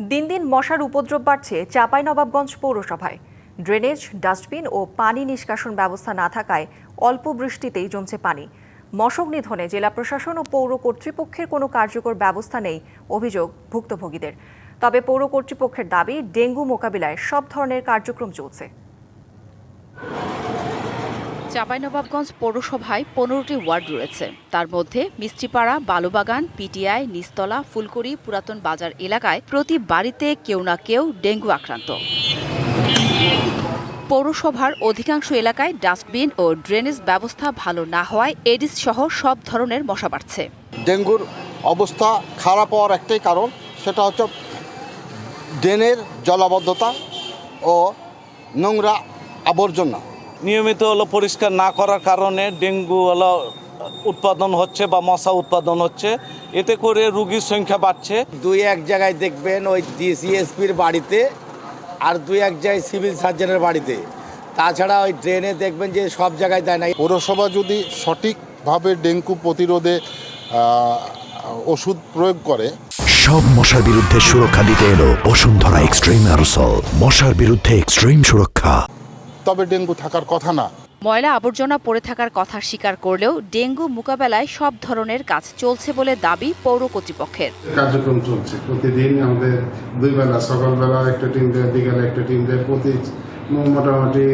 দিন দিন মশার উপদ্রব বাড়ছে চাঁপাইনবাবগঞ্জ পৌরসভায়। ড্রেনেজ, ডাস্টবিন ও পানি নিষ্কাশন ব্যবস্থা না থাকায় অল্প বৃষ্টিতেই জমছে পানি। মশক নিধনে জেলা প্রশাসন ও পৌর কর্তৃপক্ষের কোনো কার্যকর ব্যবস্থা নেই, অভিযোগ ভুক্তভোগীদের। তবে পৌর কর্তৃপক্ষের দাবি, ডেঙ্গু মোকাবিলায় সব ধরনের কার্যক্রম চলছে। চাঁপাইনবাবগঞ্জ পৌরসভায় পনেরোটি ওয়ার্ড রয়েছে। তার মধ্যে মিষ্টিপাড়া, বালুবাগান, পিটিআই নিস্তলা ফুলকুড়ি, পুরাতন বাজার এলাকায় প্রতি বাড়িতে কেউ না কেউ ডেঙ্গু আক্রান্ত। পৌরসভার অধিকাংশ এলাকায় ডাস্টবিন ও ড্রেনেজ ব্যবস্থা ভালো না হওয়ায় এডিস সহ সব ধরনের মশা বাড়ছে। ডেঙ্গুর অবস্থা খারাপ হওয়ার একটাই কারণ, সেটা হচ্ছে ড্রেনের জলাবদ্ধতা ও নোংরা আবর্জনা। নিয়মিত হলো পরিষ্কার না করার কারণে ডেঙ্গু হলো উৎপাদন হচ্ছে বা মশা উৎপাদন হচ্ছে। এতে করে রুগীর সংখ্যা বাড়ছে। দুই এক জায়গায় দেখবেন ওই ডিসিএসপির বাড়িতে আর দুই এক জায়গায় সিভিল সার্জনের বাড়িতে। তাছাড়া ওই ড্রেনে দেখবেন যে সব জায়গায় দেয় না পৌরসভা যদি সঠিকভাবে ডেঙ্গু প্রতিরোধে ওষুধ প্রয়োগ করে। সব মশার বিরুদ্ধে সুরক্ষা দিতে এলো বসুন্ধরা এক্সট্রিম অ্যারোসল মশার বিরুদ্ধে এক্সট্রিম সুরক্ষা। তবে ডেঙ্গু থাকার কথা না। ময়লা আবর্জনা পড়ে থাকার কথা স্বীকার করলেও ডেঙ্গু মোকাবেলায় সব ধরনের কাজ চলছে বলে দাবি পৌর কর্তৃপক্ষের। কার্যক্রম চলছে। প্রতিদিন আমাদের দুই বেলা সকালবেলা একটা টিম দেয় বিকালে একটা টিম দেয় প্রতি মোটামুটি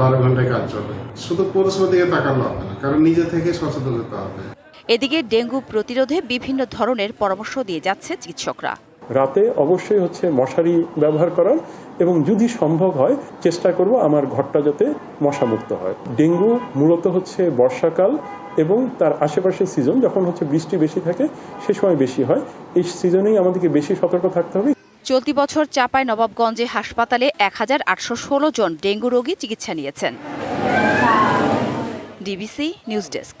বারো ঘন্টায় কাজ চলে। শুধু পৌরসভা দিকে তাকালে হবে না কারণ নিজে থেকে সচেতন হতে হবে। এদিকে ডেঙ্গু প্রতিরোধে বিভিন্ন ধরনের পরামর্শ দিয়ে যাচ্ছে চিকিৎসকরা। রাতে অবশ্যই হচ্ছে মশারি ব্যবহার করার এবং যদি সম্ভব হয় চেষ্টা করব আমার ঘরটা যাতে মশামুক্ত হয়। ডেঙ্গু মূলত হচ্ছে বর্ষাকাল এবং তার আশেপাশের সিজন যখন হচ্ছে বৃষ্টি বেশি থাকে সে সময় বেশি হয়। এই সিজনেই আমাদেরকে বেশি সতর্ক থাকতে হবে। চলতি বছর চাপায় নবাবগঞ্জে হাসপাতালে এক হাজার আটশো ষোলো জন ডেঙ্গু রোগী চিকিৎসা নিয়েছেন। DBC news desk.